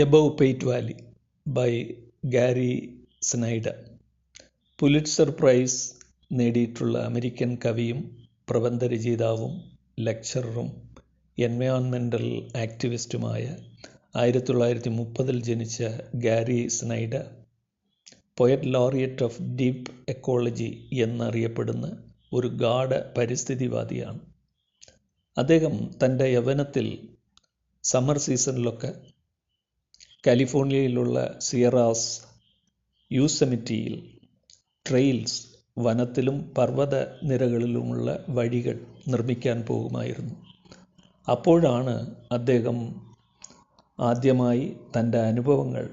Above pate valley by Gary Snyder Pulitzer prize നേടിയിട്ടുള്ള American കവിയും പ്രബന്ധരചയിതാവും ലെക്ചററും എൻവയോൺമെന്റൽ ആക്ടിവിസ്റ്റുമായ ആയിരത്തി തൊള്ളായിരത്തി മുപ്പതിൽ ജനിച്ച Gary Snyder poet laureate of deep ecology എന്നറിയപ്പെടുന്ന ഒരു ഗാഢ പരിസ്ഥിതിവാദിയാണ്. അദ്ദേഹം തന്റെ യവനത്തിൽ സമ്മർ സീസണിലൊക്കെ കാലിഫോർണിയയിലുള്ള സിയറാസ് യൂസമിറ്റിയിൽ ട്രെയിൽസ് വനത്തിലും പർവത നിരകളിലുമുള്ള വഴികൾ നിർമ്മിക്കാൻ പോകുമായിരുന്നു. അപ്പോഴാണ് അദ്ദേഹം ആദ്യമായി തന്റെ അനുഭവങ്ങൾ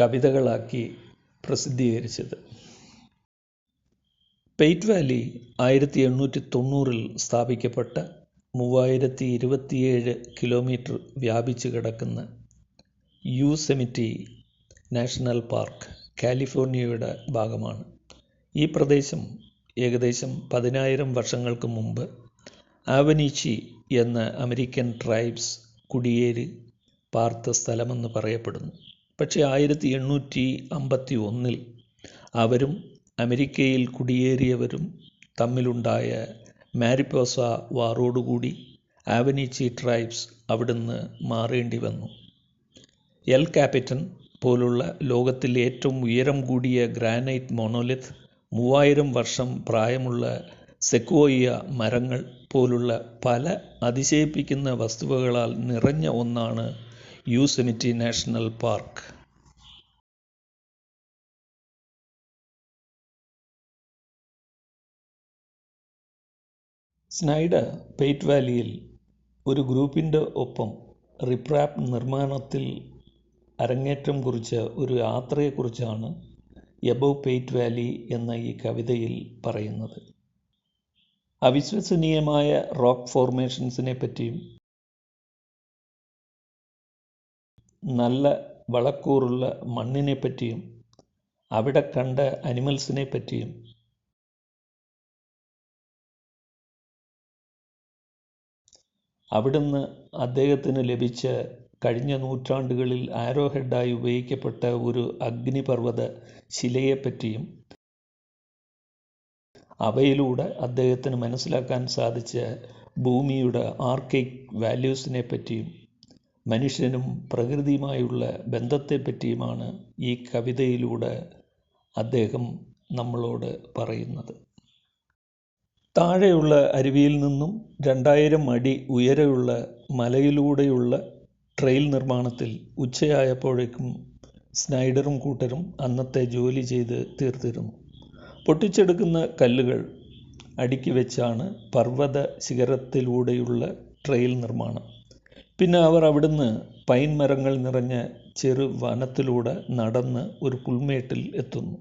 കവിതകളാക്കി പ്രസിദ്ധീകരിച്ചത്. പെയ്റ്റ് വാലി ആയിരത്തി എണ്ണൂറ്റി തൊണ്ണൂറിൽ സ്ഥാപിക്കപ്പെട്ട മൂവായിരത്തി ഇരുപത്തിയേഴ് കിലോമീറ്റർ വ്യാപിച്ചു കിടക്കുന്ന യൂസെമിറ്റി നാഷണൽ പാർക്ക് കാലിഫോർണിയയുടെ ഭാഗമാണ്. ഈ പ്രദേശം ഏകദേശം പതിനായിരം വർഷങ്ങൾക്ക് മുമ്പ് ആവനീച്ചി എന്ന അമേരിക്കൻ ട്രൈബ്സ് കുടിയേറി പാർത്ത സ്ഥലമെന്ന് പറയപ്പെടുന്നു. പക്ഷേ ആയിരത്തി എണ്ണൂറ്റി അമ്പത്തി ഒന്നിൽ അവരും അമേരിക്കയിൽ കുടിയേറിയവരും തമ്മിലുണ്ടായ മാരിപ്പോസ വാറോടുകൂടി ആവനീച്ചി ട്രൈബ്സ് അവിടുന്ന് മാറേണ്ടി വന്നു. എൽ ക്യാപിറ്റൻ പോലുള്ള ലോകത്തിൽ ഏറ്റവും ഉയരം കൂടിയ ഗ്രാനൈറ്റ് മോണോലിത്ത് മൂവായിരം വർഷം പ്രായമുള്ള സെക്വോയ മരങ്ങൾ പോലുള്ള പല അതിശയിപ്പിക്കുന്ന വസ്തുവകളാൽ നിറഞ്ഞ ഒന്നാണ് യൂസെമിറ്റി നാഷണൽ പാർക്ക്. സ്നൈഡർ പെയ്റ്റ് വാലിയിൽ ഒരു ഗ്രൂപ്പിന്റെ ഒപ്പം റിപ്രാപ്പ് നിർമ്മാണത്തിൽ അരങ്ങേറ്റം കുറിച്ച ഒരു യാത്രയെക്കുറിച്ചാണ് എബവ് പെയ്റ്റ് വാലി എന്ന ഈ കവിതയിൽ പറയുന്നത്. അവിശ്വസനീയമായ റോക്ക് ഫോർമേഷൻസിനെ പറ്റിയും നല്ല വളക്കൂറുള്ള മണ്ണിനെ പറ്റിയും അവിടെ കണ്ട അനിമൽസിനെ പറ്റിയും അവിടുന്ന് അദ്ദേഹത്തിന് ലഭിച്ച കഴിഞ്ഞ നൂറ്റാണ്ടുകളിൽ ആരോ ഹെഡായി ഉപയോഗിക്കപ്പെട്ട ഒരു അഗ്നിപർവത ശിലയെപ്പറ്റിയും അവയിലൂടെ അദ്ദേഹത്തിന് മനസ്സിലാക്കാൻ സാധിച്ച ഭൂമിയുടെ ആർക്കിക് വാല്യൂസിനെ പറ്റിയും മനുഷ്യനും പ്രകൃതിയുമായുള്ള ബന്ധത്തെപ്പറ്റിയുമാണ് ഈ കവിതയിലൂടെ അദ്ദേഹം നമ്മളോട് പറയുന്നത്. താഴെയുള്ള അരുവിയിൽ നിന്നും രണ്ടായിരം അടി ഉയരമുള്ള മലയിലൂടെയുള്ള ട്രെയിൽ നിർമ്മാണത്തിൽ ഉച്ചയായപ്പോഴേക്കും സ്നൈഡറും കൂട്ടരും അന്നത്തെ ജോലി ചെയ്ത് തീർത്തിരുന്നു. പൊട്ടിച്ചെടുക്കുന്ന കല്ലുകൾ അടുക്കി വെച്ചാണ് പർവത ശിഖരത്തിലൂടെയുള്ള ട്രെയിൽ നിർമ്മാണം. പിന്നെ അവർ അവിടുന്ന് പൈൻ മരങ്ങൾ നിറഞ്ഞ ചെറു വനത്തിലൂടെ നടന്ന് ഒരു പുൽമേട്ടിൽ എത്തുന്നു.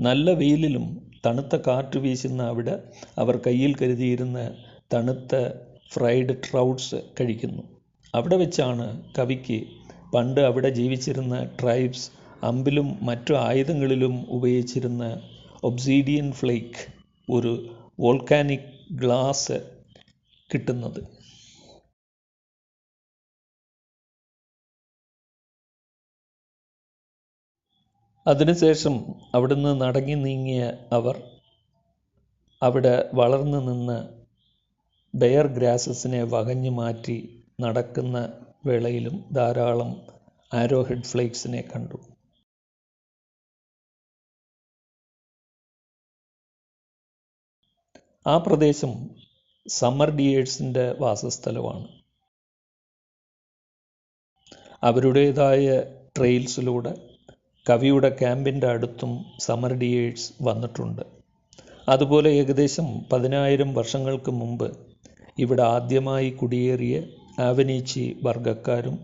നല്ല വെയിലിലും തണുത്ത കാറ്റ് വീശുന്ന അവിടെ അവർ കയ്യിൽ കരുതിയിരുന്ന തണുത്ത ഫ്രൈഡ് ട്രൗട്ട്സ് കഴിക്കുന്നു. അവിടെ വെച്ചാണ് കവിക്ക് പണ്ട് അവിടെ ജീവിച്ചിരുന്ന ട്രൈബ്സ് അമ്പിലും മറ്റു ആയുധങ്ങളിലും ഉപയോഗിച്ചിരുന്ന ഒബ്സീഡിയൻ ഫ്ലേക്ക് ഒരു വോൾക്കാനിക് ഗ്ലാസ് കിട്ടുന്നത്. അതിനുശേഷം അവിടുന്ന് നടങ്ങി നീങ്ങിയ അവർ അവിടെ വളർന്നു നിന്ന് ബെയർ ഗ്രാസസിനെ വകഞ്ഞു മാറ്റി നടക്കുന്ന വേളയിലും ധാരാളം ആരോ ആരോഹെഡ് ഫ്ലേക്സിനെ കണ്ടു. ആ പ്രദേശം സമ്മർ ഡിയേഴ്സിന്റെ വാസസ്ഥലമാണ്. അവരുടേതായ ട്രെയിൽസിലൂടെ കവിയുടെ ക്യാമ്പിന്റെ അടുത്തും സമ്മർ ഡിയേഴ്സ് വന്നിട്ടുണ്ട്. അതുപോലെ ഏകദേശം പതിനായിരം വർഷങ്ങൾക്ക് മുമ്പ് ഇവിടെ ആദ്യമായി കുടിയേറിയ ആവനീച്ചി വർഗക്കാരും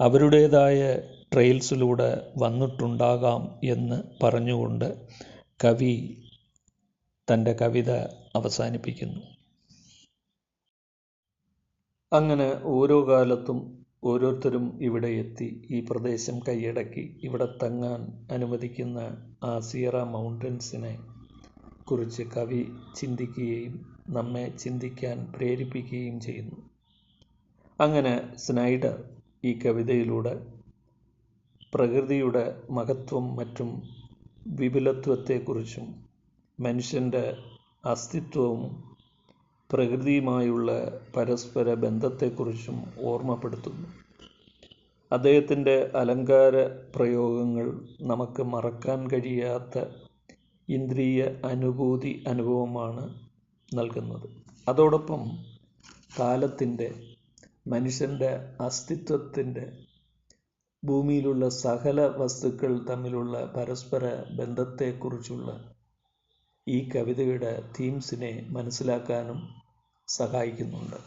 അവരുടേതായ ട്രെയിൽസിലൂടെ വന്നിട്ടുണ്ടാകാം എന്ന് പറഞ്ഞുകൊണ്ട് കവി തന്റെ കവിത അവസാനിപ്പിക്കുന്നു. അങ്ങനെ ഓരോ കാലത്തും ഓരോരുത്തരും ഇവിടെ എത്തി ഈ പ്രദേശം കൈയടക്കി ഇവിടെ തങ്ങാൻ അനുവദിക്കുന്ന ആസിയറ സിയറ മൗണ്ടൻസിനെ കുറിച്ച് കവി ചിന്തിക്കുകയും നമ്മെ ചിന്തിക്കാൻ പ്രേരിപ്പിക്കുകയും ചെയ്യുന്നു. അങ്ങനെ സ്നൈഡർ ഈ കവിതയിലൂടെ പ്രകൃതിയുടെ മഹത്വം മറ്റും വിപുലത്വത്തെക്കുറിച്ചും മനുഷ്യന്റെ അസ്തിത്വവും പ്രകൃതിയുമായുള്ള പരസ്പര ബന്ധത്തെക്കുറിച്ചും ഓർമ്മപ്പെടുത്തുന്നു. അദ്ദേഹത്തിന്റെ അലങ്കാര പ്രയോഗങ്ങൾ നമുക്ക് മറക്കാൻ കഴിയാത്ത ഇന്ദ്രിയ അനുഭൂതി അനുഭവമാണ് നൽകുന്നത്. അതോടൊപ്പം കാലത്തിന്റെ മനുഷ്യന്റെ അസ്തിത്വത്തിന്റെ ഭൂമിയിലുള്ള സകല വസ്തുക്കൾ തമ്മിലുള്ള പരസ്പര ബന്ധത്തെക്കുറിച്ചുള്ള ഈ കവിതയുടെ തീംസിനെ മനസ്സിലാക്കാനും സഹായിക്കുന്നുണ്ട്.